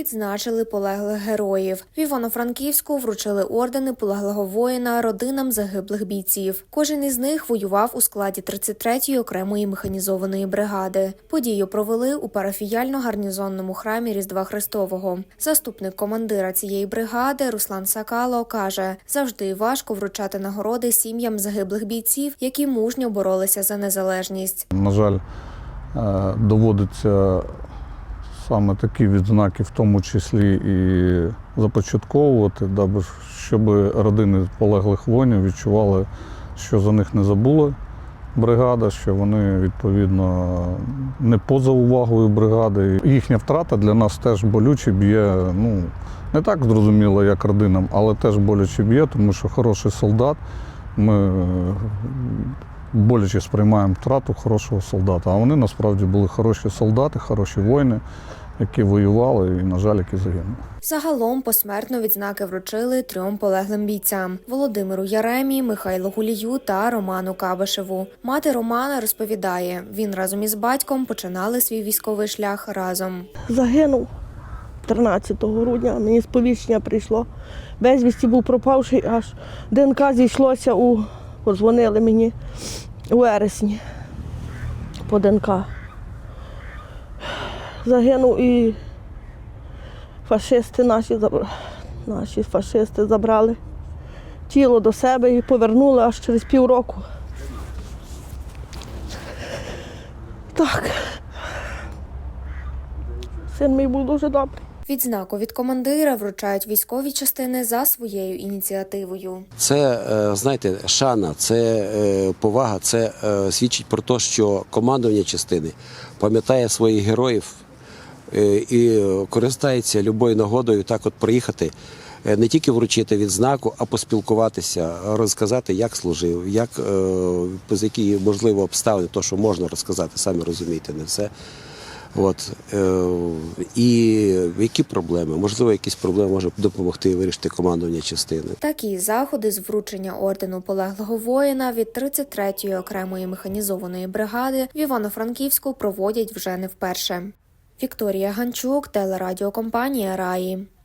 відзначили полеглих героїв. В Івано-Франківську вручили ордени полеглого воїна родинам загиблих бійців. Кожен із них воював у складі 33-ї окремої механізованої бригади. Подію провели у парафіяльно-гарнізонному храмі Різдва Христового. Заступник командира цієї бригади Руслан Сакало каже: завжди важко вручати нагороди сім'ям загиблих бійців, які мужньо боролися за незалежність. На жаль, е, доводиться саме такі відзнаки, в тому числі і започатковувати, даби щоб родини полеглих воїнів відчували, що за них не забула бригада, що вони відповідно не поза увагою бригади. Їхня втрата для нас теж болюче б'є. Ну не так зрозуміло, як родинам, але теж боляче б'є, тому що хороший солдат. Ми боляче сприймаємо втрату хорошого солдата. А вони насправді були хороші солдати, хороші воїни, які воювали і, на жаль, які загинули. Загалом посмертно відзнаки вручили трьом полеглим бійцям: Володимиру Яремі, Михайлу Гулію та Роману Кабашеву. Мати Романа розповідає, він разом із батьком починали свій військовий шлях разом. загинув 13 грудня. Мені сповіщення прийшло. Безвісті був пропавший, аж ДНК зійшлося у подзвонили мені у вересні по ДНК. Загинув і фашисти наші забрали. Наші фашисти забрали тіло до себе і повернули аж через півроку. Так. Син мій був дуже добрий. Відзнаку від командира вручають військові частини за своєю ініціативою. Це е, знаєте, шана, це е, повага, це е, свідчить про те, що командування частини пам'ятає своїх героїв і користається любою нагодою так от приїхати. Не тільки вручити відзнаку, а поспілкуватися, розказати, як служив, як з які можливо обставини, то що можна розказати, самі розумієте, не все. От е, і які проблеми? Можливо, якісь проблеми може допомогти вирішити командування частини. Такі заходи з вручення ордену полеглого воїна від 33-ї окремої механізованої бригади в Івано-Франківську проводять вже не вперше. Вікторія Ганчук, телерадіокомпанія Раї.